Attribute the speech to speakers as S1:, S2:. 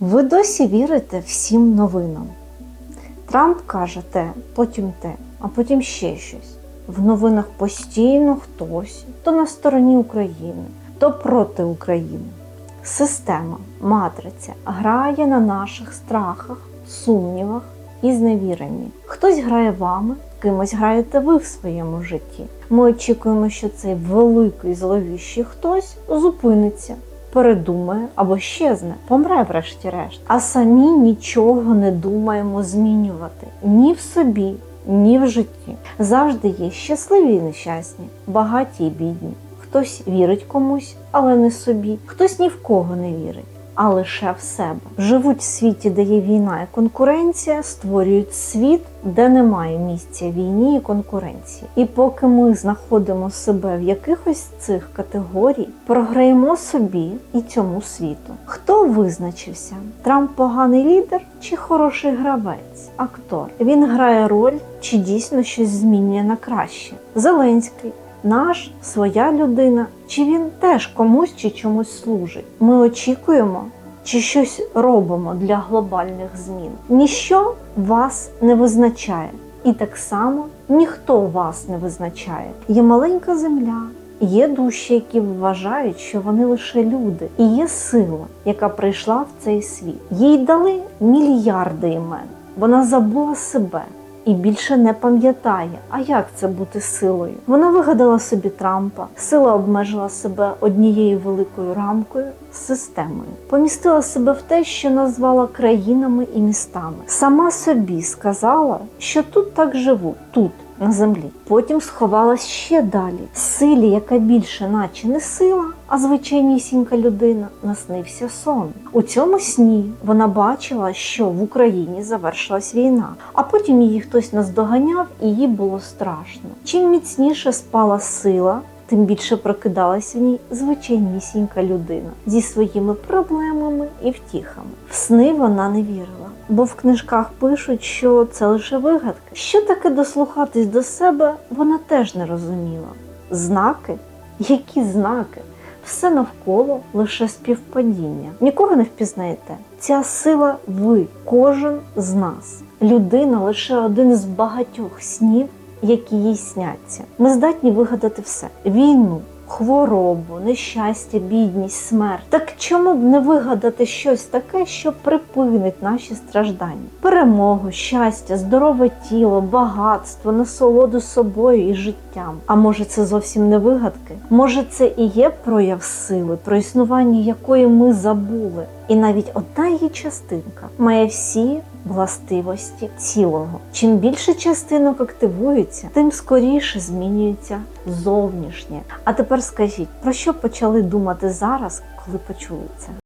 S1: Ви досі вірите всім новинам. Трамп каже те, потім те, а потім ще щось. В новинах постійно хтось то на стороні України, то проти України. Система, матриця грає на наших страхах, сумнівах і зневіренні. Хтось грає вами, кимось граєте ви в своєму житті. Ми очікуємо, що цей великий зловіщий хтось зупиниться, передумає або щезне, помре врешті-решт. А самі нічого не думаємо змінювати ні в собі, ні в житті. Завжди є щасливі і нещасні, багаті і бідні. Хтось вірить комусь, але не собі, хтось ні в кого не вірить. А лише в себе живуть в світі, де є війна і конкуренція, створюють світ, де немає місця війні і конкуренції. І поки ми знаходимо себе в якихось цих категорій, програємо собі і цьому світу. Хто визначився? Трамп поганий лідер чи хороший гравець, актор? Він грає роль чи дійсно щось змінює на краще? Зеленський. Наш своя людина, чи він теж комусь чи чомусь служить? Ми очікуємо, чи щось робимо для глобальних змін. Ніщо вас не визначає, і так само ніхто вас не визначає. Є маленька земля. Є душі, які вважають, що вони лише люди, і є сила, яка прийшла в цей світ. Їй дали мільярди імен. Вона забула себе і більше не пам'ятає, а як це бути силою. Вона вигадала собі Трампа, сила обмежила себе однією великою рамкою системою, помістила себе в те, що назвала країнами і містами. Сама собі сказала, що тут так живуть, тут. На землі. Потім сховалась ще далі. Силі, яка більше, наче не сила, а звичайнісінька людина, наснився сон. У цьому сні вона бачила, що в Україні завершилась війна, а потім її хтось наздоганяв, і їй було страшно. Чим міцніше спала сила, тим більше прокидалась в ній звичайнісінька людина зі своїми проблемами і втіхами. В сни вона не вірила, бо в книжках пишуть, що це лише вигадки. Що таке дослухатись до себе, вона теж не розуміла. Знаки? Які знаки? Все навколо лише співпадіння. Нікого не впізнаєте. Ця сила ви, кожен з нас. Людина лише один з багатьох снів, які їй сняться. Ми здатні вигадати все: війну, хворобу, нещастя, бідність, смерть. Так чому б не вигадати щось таке, що припинить наші страждання? Перемогу, щастя, здорове тіло, багатство, насолоду собою і життям. А може, це зовсім не вигадки? Може, це і є прояв сили, про існування якої ми забули. І навіть одна її частинка має всі властивості цілого. Чим більше частинок активується, тим скоріше змінюється зовнішнє. А тепер скажіть, про що почали думати зараз, коли почули це?